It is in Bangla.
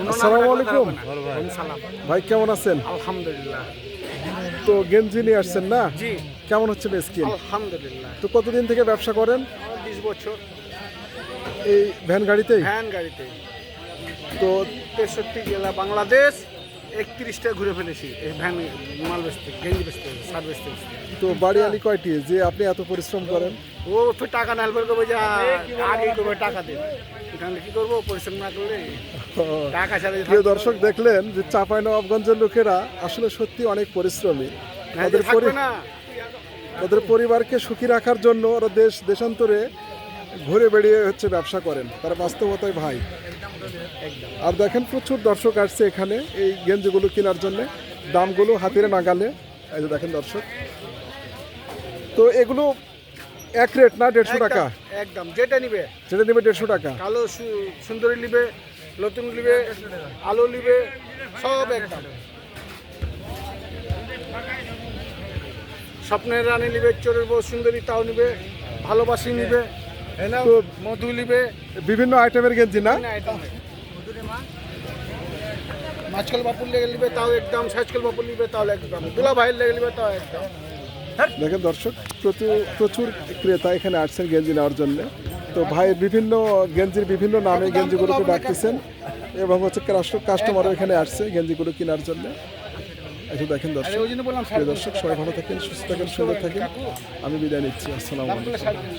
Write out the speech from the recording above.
আসসালামু আলাইকুম। ভাই কেমন আছেন? আলহামদুলিল্লাহ। তো গেঞ্জি নিয়ে আসছেন না? কেমন হচ্ছে স্কিন আলহামদুলিল্লাহ। তো কতদিন থেকে ব্যবসা করেন? বিশ বছর। এই ভ্যান গাড়িতেই? ভ্যান গাড়িতে তো তেষট্টি জেলা বাংলাদেশ একত্রিশটা ঘুরে ফেলেছি। এই ভ্যান মাল বেচতে গেঞ্জি বেচতে শার্ট বেচতে বেচতে। তো বাড়ি আলি কয়টি? যে আপনি এত পরিশ্রম করেন? ও তো টাকা না হেল্পার করবে যে আগে করবে টাকা দেবে এখানে কি করব? পরিশ্রম না করলে টাকা ছাড়া প্রিয় দর্শক দেখলেন যে চাপাই নবাবগঞ্জের লোকেরা আসলে সত্যি অনেক পরিশ্রমী। হবে। না, যে তাদের তাদের পরিবারকে সুখী রাখার জন্য ওরা দেশ দেশান্তরে ঘুরে বেড়িয়ে হচ্ছে ব্যবসা করেন। তারা বাস্তবতায় ভাই। আর দেখেন প্রচুর দর্শক আসছে এখানে এই গেঞ্জিগুলো কেনার জন্য। দামগুলো হাতিরে নাগালে। এই যে দেখেন দর্শক। তো এগুলো এক রেট না দেড়শো টাকা? একদম, যেটা নিবে। যেটা নেবে দেড়শো টাকা? কালো সুন্দরী নিবে নতুন নিবে আলো নিবে সব একদম। স্বপ্নের রানী নিবে চোরের বউ সুন্দরী তাও নিবে ভালোবাসি নিবে তো মধু নিবে। বিভিন্ন আইটেমের গেঞ্জি না? মাছকল বাপুর লেগে নিবে তাও একদম সাইজকল বাপুর নিবে তাও একদম দুলা ভাইয়ের লেগে নিবে তাও একদম। দেখেন দর্শক প্রচুর প্রচুর ক্রেতা এখানে আসছেন গেঞ্জি নেওয়ার জন্য। তো ভাই বিভিন্ন গেঞ্জির বিভিন্ন নামে গেঞ্জিগুলোকে ডাকতেছেন এবং হচ্ছে কাস্টমারও এখানে আসছে গেঞ্জিগুলো কেনার জন্য। একটু দেখেন দর্শক প্রিয় দর্শক সবাই ভালো থাকেন সুস্থ থাকেন সুন্দর থাকেন। আমি বিদায় নিচ্ছি আসসালামু আলাইকুম।